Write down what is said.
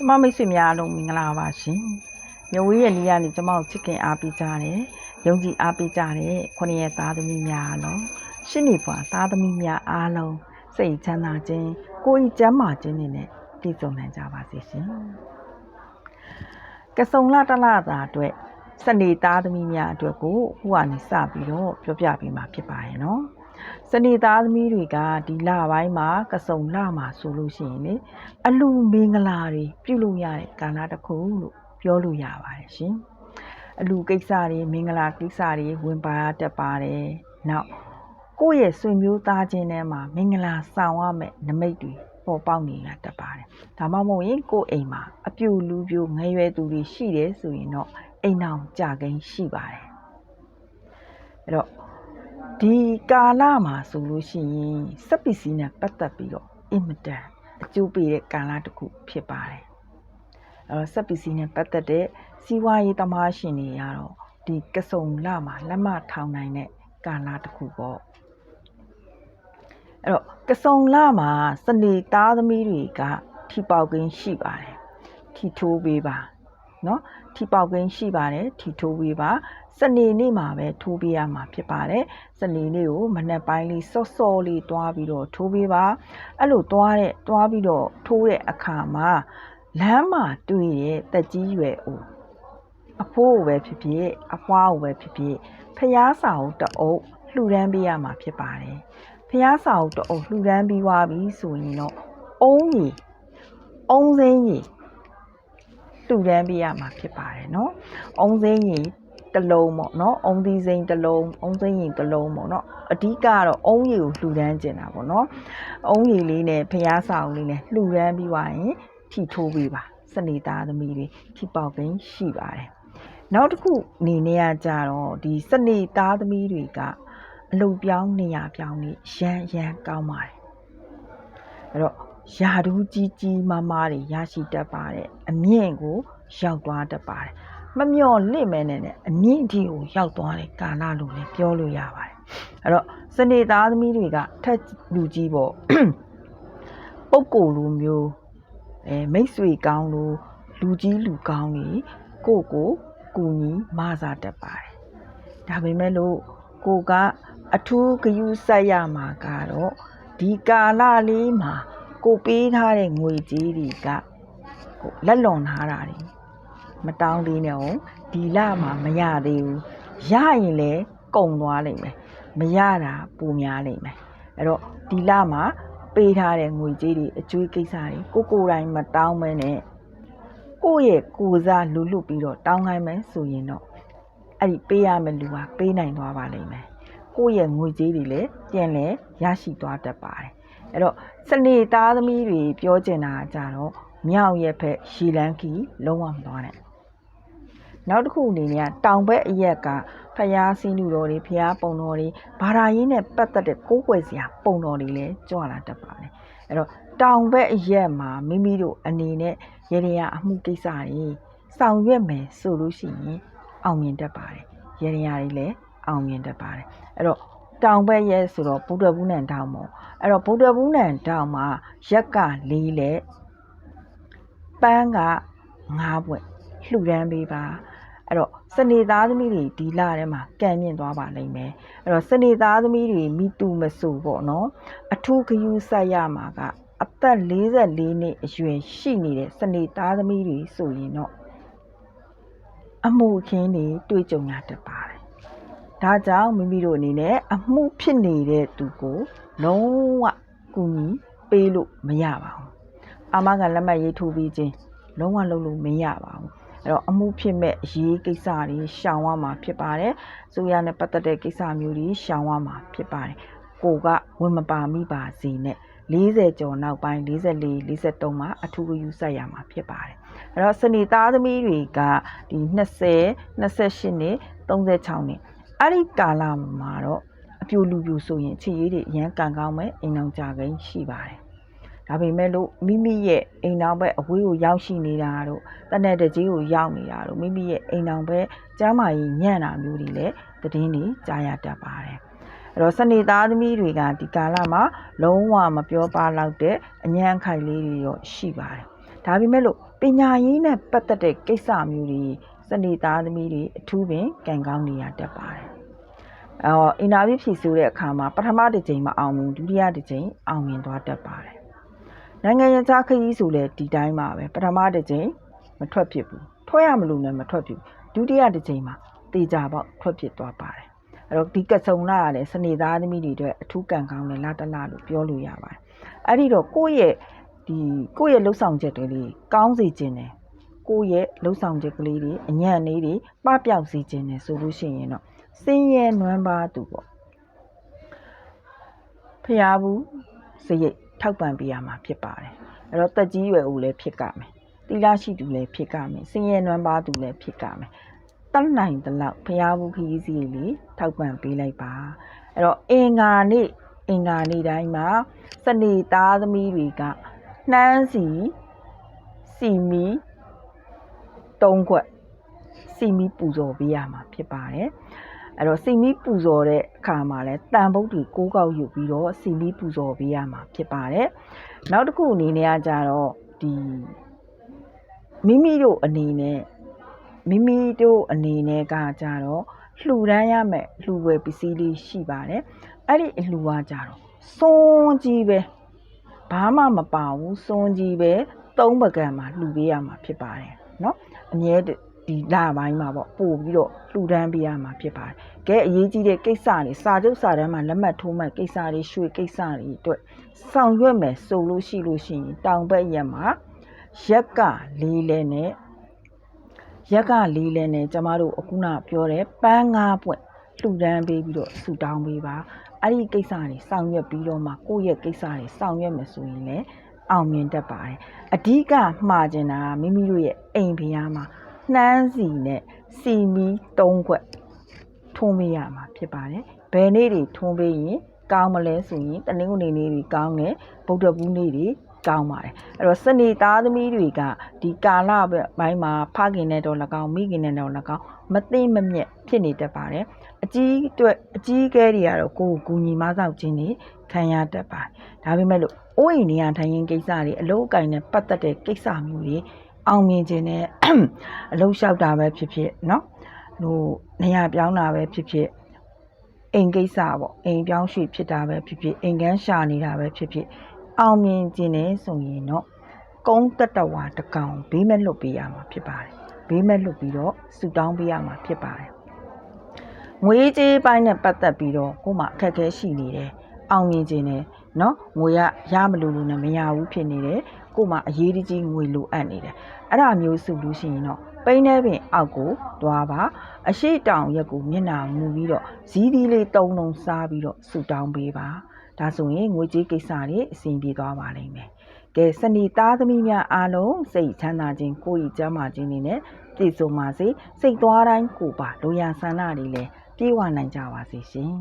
ကျမမိတ်ဆွေများအားလုံးမင်္ဂလာပါရှင်။မြဝေးရဲ့နေရာနေကျမကိုချစ်ခင်အားပေးကြတယ်။ယုံကြည်အားပေးကြတဲ့ခုနှစ်ရဲ့သားသမီးများအားလုံးရှင်းနေပွားသားသမီးများအားလုံးစိတ်ချမ်းသာခြင်းကိုယ်ဤကျမ်းမာခြင်းတွေနဲ့ပြည့်စုံနိုင်ကြပါစေရှင်။ကစုံလာတလာတာအတွက်စနေသားသမီးများအတွက်ကိုဟိုကနေစပြီးတော့ပြောပြပေးမှာဖြစ်ပါရဲ့နော်။ စနေသားသမီးတွေကဒီလပိုင်းမှာကစုံလမှာဆိုလို့ရှိရင်လေအလူမင်္ဂလာတွေပြုလုပ်ရတဲ့ကာလတစ်ခုလို့ပြောလို့ရပါတယ်ရှင်။အလူကိစ္စတွေမင်္ဂလာကိစ္စတွေဝင်ပါတတ်ပါတယ်။နောက်ကိုယ့်ရဲ့ဆွေမျိုးသားချင်းထဲမှာမင်္ဂလာဆောင်ရမယ့်နမိတ်တွေပေါ်ပေါက်နေတာတတ်ပါတယ်။ဒါမှမဟုတ်ရင်ကိုယ့်အိမ်မှာအပြူလူပြိုငရွယ်သူတွေရှိတယ်ဆိုရင်တော့အိမ်အောင်ကြကိန်းရှိပါတယ်။အဲ့တော့ ဒီကာလမှာဆိုလို့ရှိရင်စက်ပစ္စည်းနဲ့ပတ်သက်ပြီးတော့အင်မတန်အကျိုးပေးတဲ့ကာလတစ်ခုဖြစ်ပါတယ်။အဲတော့စက်ပစ္စည်းနဲ့ပတ်သက်တဲ့စီးပွားရေးသမားရှင်တွေကတော့ဒီကစုံလမှာလက်မထောင်နိုင်တဲ့ကာလတစ်ခုပေါ့။အဲ့တော့ကစုံလမှာစနေသားသမီးတွေကထီပေါက်ကင်းရှိပါတယ်။ထီထိုးပေးပါနော် ထီပေါက်ကင်းရှိပါတယ်ထီထိုးပေးပါစနေနေ့မှာပဲထိုးပေးရမှာဖြစ်ပါတယ်စနေနေ့ကိုမနက်ပိုင်းလေးစော့စော့လေးတွားပြီးတော့ထိုးပေးပါအဲ့လိုတွားတဲ့တွားပြီးတော့ထိုးတဲ့အခါမှာလမ်းမှာတွေ့တဲ့တက်ကြီးရွယ်အိုအဖိုးကိုပဲဖြစ်ဖြစ်အဖွားကိုပဲဖြစ်ဖြစ်ဖျားစာကိုတအုပ်လှူဒန်းပေးရမှာဖြစ်ပါတယ်ဖျားစာကိုတအုပ်လှူဒန်းပြီးသွားပြီဆိုရင်တော့အုံးကြီးအုံးစင်းကြီး လှူဒန်းပေးရမှာဖြစ်ပါတယ်နော်။အုံးစိမ့်ရင်တလုံးပေါ့နော်။အုံးသီးစိမ့်တလုံး၊အုံးစိမ့်ရင်တလုံးပေါ့နော်။အဓိကတော့အုံးရည်ကိုလှူဒန်းကျင်တာပေါ့နော်။အုံးရည်လေးနဲ့ဖျားဆောင်လေးနဲ့လှူဒန်းပြီးသွားရင်ထိထိုးပေးပါ။စနေသားသမီးတွေထိပေါက်ခြင်းရှိပါတယ်။နောက်တစ်ခုအနေနဲ့ကကြတော့ဒီစနေသားသမီးတွေကအလုပ်ပြောင်းနေရပြောင်းနေရန်ရန်ကောင်းပါတယ်။အဲ့တော့ ယာဒူးကြီးကြီးမားမားတွေရရှိတတ်ပါတယ်အမြင့်ကိုရောက်သွားတတ်ပါတယ်မမျော်လင့်မဲနဲ့နဲ့အမြင့်အထိကိုရောက်သွားတဲ့ကာလလို့လည်းပြောလို့ရပါတယ်အဲ့တော့စနေသားသမီးတွေကထက်လူကြီးပေါ့ပုပ်ကိုယ်လိုမျိုးအဲမိတ်ဆွေကောင်းလို့လူကြီးလူကောင်းကြီးကိုယ့်ကိုကူညီမဆာတတ်ပါတယ်ဒါပေမဲ့လို့ကိုကအထူးဂယုစိုက်ရမှာကတော့ဒီကာလလေးမှာ ကိုပေးထားတဲ့ငွေကြေးတွေကကိုလက်လွန်ထားတာတွေမတောင်းသေးနဲ့ဟုတ်ဒီလမှာမရသေးဘူးရရင်လည်းကုန်သွားလိမ့်မယ်မရတာပိုများလိမ့်မယ်အဲ့တော့ဒီလမှာပေးထားတဲ့ငွေကြေးတွေအကျွေးကိစ္စတွေကိုကိုယ်တိုင်မတောင်းမဲနဲ့ကိုယ့်ရဲ့ကိုယ်စားလူလူပြီးတော့တောင်းခိုင်းမယ်ဆိုရင်တော့အဲ့ဒီပေးရမယ့်လူကပေးနိုင်သွားပါလိမ့်မယ်ကိုယ့်ရဲ့ငွေကြေးတွေလည်းပြန်လဲရရှိသွားတတ်ပါတယ် အဲ့တော့စနေသားသမီးတွေပြောချင်တာကကြတော့မြောက်ရဲ့ဖက်ရှီလန်းကီလုံးဝမသွားနဲ့နောက်တစ်ခုအနေနဲ့တောင်ဘက်အရက်ကဖျားစင်းလူတော်တွေဖျားပုံတော်တွေဘာသာရေးနဲ့ပတ်သက်တဲ့ကိုးကွယ်စရာပုံတော်တွေလည်းကြွလာတတ်ပါတယ်အဲ့တော့တောင်ဘက်အရက်မှာမိမိတို့အနေနဲ့ရေရရအမှုကိစ္စတွေဆောင်ရွက်မယ်ဆိုလို့ရှိရင်အောင်မြင်တတ်ပါတယ်ရေရရတွေလည်းအောင်မြင်တတ်ပါတယ်အဲ့တော့ တောင်ဘက်ရဲဆိုတော့ဗုဒ္ဓဘူးနံတောင်ပေါ့အဲ့တော့ဗုဒ္ဓဘူးနံတောင်မှာရက်ကလေးလက်ပန်းကငါးဘွက်လှူဒန်းပေးပါအဲ့တော့စနေသားသမီးတွေဒီလထဲမှာကံမြင့်သွားပါလိမ့်မယ်အဲ့တော့စနေသားသမီးတွေမိတူမဆူပေါ့နော်အထူးဂယုစိုက်ရမှာကအသက်44နှစ်အရွယ်ရှိနေတဲ့စနေသားသမီးတွေဆိုရင်တော့အမှုခင်းတွေတွေ့ကြုံရတတ်ပါတယ် ဒါကြောင့်မိမိတို့အနေနဲ့အမှုဖြစ်နေတဲ့သူကိုလုံးဝကူညီပေးလို့မရပါဘူးအာမခံလက်မှတ်ရေးထိုးပြီးခြင်းလုံးဝလုပ်လို့မရပါဘူးအဲ့တော့အမှုဖြစ်မဲ့အရေးကိစ္စတွေရှောင်ရမှာဖြစ်ပါတယ်။ဆိုရနဲ့ပတ်သက်တဲ့ကိစ္စမျိုးတွေရှောင်ရမှာဖြစ်ပါတယ်။ကိုကဝင်မပါမိပါစေနဲ့40ကျော်နောက်ပိုင်း44 43မှာအထူးဂရုစိုက်ရမှာဖြစ်ပါတယ်။အဲ့တော့စနေသားသမီးတွေကဒီ20 28နှစ်36နှစ် အဲ့ဒီကာလမှာတော့အပြူလူပြူဆိုရင်ချစ်ရေးတွေအရန်ကန်ကောင်းမဲ့အိမ်အောင်ကြကိန်းရှိပါတယ်။ဒါပေမဲ့လို့မိမိရဲ့အိမ်အောင်ဘက်အဝေးကိုရောက်ရှိနေတာတို့တနက်တကြီးကိုရောက်နေတာတို့မိမိရဲ့အိမ်အောင်ဘက်ကျမ်းမာရေးညံ့တာမျိုးတွေလည်းသတင်းတွေကြားရတတ်ပါတယ်။အဲ့အဲ့တော့စနေသားသမီးတွေကဒီကာလမှာလုံးဝမပြောပါတော့တဲ့အញ្ញံခိုင်လေးတွေရောရှိပါတယ်ဒါပေမဲ့လို့ပညာရေးနဲ့ပတ်သက်တဲ့ကိစ္စမျိုးတွေစနေသားသမီးတွေအထူးပင်ကံကောင်းနေရတတ်ပါတယ် အော်အင်တာဗျူးဖြေဆိုတဲ့အခါမှာပထမတစ်ကြိမ်မအောင်ဘူးဒုတိယတစ်ကြိမ်အောင်မြင်သွားတတ်ပါတယ်နိုင်ငံရေးသားခရီးဆိုလဲဒီတိုင်းပါပဲပထမတစ်ကြိမ်မထွက်ဖြစ်ဘူးထွက်ရမလို့လည်းမထွက်ဖြစ်ဘူးဒုတိယတစ်ကြိမ်မှာတေချာပေါက်ထွက်ဖြစ်သွားပါတယ်အဲ့တော့ဒီကစုံလာရတဲ့စနေသားသမီးတွေအတွက်အထူးကံကောင်းတဲ့လာတလလို့ပြောလို့ရပါတယ်အဲ့ဒီတော့ကိုယ့်ရဲ့ဒီကိုယ့်ရဲ့လှုပ်ဆောင်ချက်တွေလေးကောင်းစေခြင်းတယ်ကိုယ့်ရဲ့လှုပ်ဆောင်ချက်ကလေးတွေအညံ့လေးတွေပပျောက်စေခြင်းတယ်ဆိုလို့ရှိရင်တော့ စင်းရဲနွမ်းပါသူပေါ့ဖျားဘူးစရိတ်ထောက်ပံ့ပေးရမှာဖြစ်ပါတယ်အဲ့တော့တက်ကြီးရွယ်ဦးလည်းဖြစ်ကမယ်တီလာရှိသူလည်းဖြစ်ကမယ်စင်းရဲနွမ်းပါသူလည်းဖြစ်ကမယ်တတ်နိုင်တဲ့လောက်ဖျားဘူးခရီးစီးလေးထောက်ပံ့ပေးလိုက်ပါအဲ့တော့အင်္ဂါနေ့အင်္ဂါနေ့တိုင်းမှာစနေသားသမီးတွေကနှမ်းစီစီမီတုံးခွက်စီမီပူဇော်ပေးရမှာဖြစ်ပါတယ် အဲ့တော့စီမီပူဇော်တဲ့အခါမှာလဲတန်ပုတ်တွေကိုးကောက်ယူပြီးတော့စီမီပူဇော်ပေးရမှာဖြစ်ပါတယ်နောက်တစ်ခုအနေနဲ့ကကြတော့ဒီမိမိတို့အနေနဲ့မိမိတို့အနေနဲ့ကကြတော့လှူဒန်းရမယ်လှူဝယ်ပစ္စည်းလေးရှိပါတယ်အဲ့ဒီအလှူကကြတော့စွန်းကြီးပဲဘာမှမပါဘူးစွန်းကြီးပဲသုံးပကံမှာလှူပေးရမှာဖြစ်ပါတယ်เนาะအမြဲ ဒီလပိုင်းမှာပေါ့ပို့ပြီးတော့လှူဒန်းပေးရမှာဖြစ်ပါတယ်ကဲအရေးကြီးတဲ့ကိစ္စတွေစာချုပ်စာတမ်းမှာလက်မှတ်ထိုးမှတ်ကိစ္စတွေရွှေကိစ္စတွေအတွက်ဆောင်ရွက်မယ်ဆိုလို့ရှိလို့ရှိရင်တောင်ဘက်ရက်မှာရက်ကလေးလဲနဲ့ရက်ကလေးလဲနဲ့ကျမတို့အခုနပြောတဲ့ပန်းငါးပွင့်လှူဒန်းပေးပြီးတော့ဆူတောင်းပေးပါအဲ့ဒီကိစ္စတွေဆောင်ရွက်ပြီးတော့မှကိုယ့်ရဲ့ကိစ္စတွေဆောင်ရွက်မယ်ဆိုရင်လည်းအောင်မြင်တတ်ပါတယ်အဓိကမှားကျင်တာကမိမိတို့ရဲ့အိမ်ဖျားမှာ နှမ်းစီနဲ့စီမီတုံးခွက်ထုံးပေးရမှာဖြစ်ပါတယ်ဘယ်နေ့တွေထုံးပေးရင်ကောင်းမလဲဆိုရင်တနင်္ဂနွေနေ့တွေကောင်းတယ်ဗုဒ္ဓဘူးနေ့တွေကောင်းပါတယ်အဲ့တော့စနေသားသမီးတွေကဒီကာလပိုင်းမှာဖခင်နဲ့တော့၎င်းမိခင်နဲ့တော့၎င်းမသိမမြက်ဖြစ်နေတတ်ပါတယ်အကြီးအတွက်အကြီးကဲတွေကတော့ကိုယ်ကူညီမဆောက်ခြင်းတွေခံရတတ်ပါတယ်ဒါပေမဲ့လို့အိုးအိမ်နေရာထိုင်ရင်ကိစ္စတွေအလုပ်အကင်နဲ့ပတ်သက်တဲ့ကိစ္စမျိုးတွေ အောင်မြင်ခြင်းနဲ့ အလုပ်လျှောက်တာပဲဖြစ်ဖြစ်เนาะဟိုနေရာပြောင်းတာပဲဖြစ်ဖြစ်အိမ်ကိစ္စပေါ့အိမ်ပြောင်းရွှေ့ဖြစ်တာပဲဖြစ်ဖြစ်အိမ်ကန်းရှာနေတာပဲဖြစ်ဖြစ်အောင်မြင်ခြင်းနဲ့ဆိုရင်တော့ကုန်းတတဝါတကောင်ဘေးမဲ့လွတ်ပေးရမှာဖြစ်ပါတယ်ဘေးမဲ့လွတ်ပြီးတော့ဆူတောင်းပေးရမှာဖြစ်ပါတယ်ငွေကြေးပိုင်းနဲ့ပတ်သက်ပြီးတော့ကို့မှာအခက်အခဲရှိနေတယ်အောင်မြင်ခြင်းနဲ့เนาะငွေရရမလို့လို့နဲ့မရဘူးဖြစ်နေတယ်ကို့မှာအရေးတကြီးငွေလိုအပ်နေတယ် အဲ့ဒါမျိုးစုလို့ရှိရင်တော့ပိန်းထဲပင်အောက်ကိုသွားပါအရှိတောင်ရက်ကိုမျက်နှာမူပြီးတော့ဇီးသီးလေးတုံးတုံစားပြီးတော့ဆူတောင်းပေးပါဒါဆိုရင်ငွေကြေးကိစ္စတွေအဆင်ပြေသွားပါလိမ့်မယ်ကဲစနေသားသမီးများအားလုံးစိတ်ချမ်းသာခြင်းကိုယ်ဤကျမ်းမာခြင်းတွေနဲ့ပြည့်စုံပါစေစိတ်သွားတိုင်းကိုပါလိုရာဆန္ဒတွေလည်းပြေဝနိုင်ကြပါစေရှင်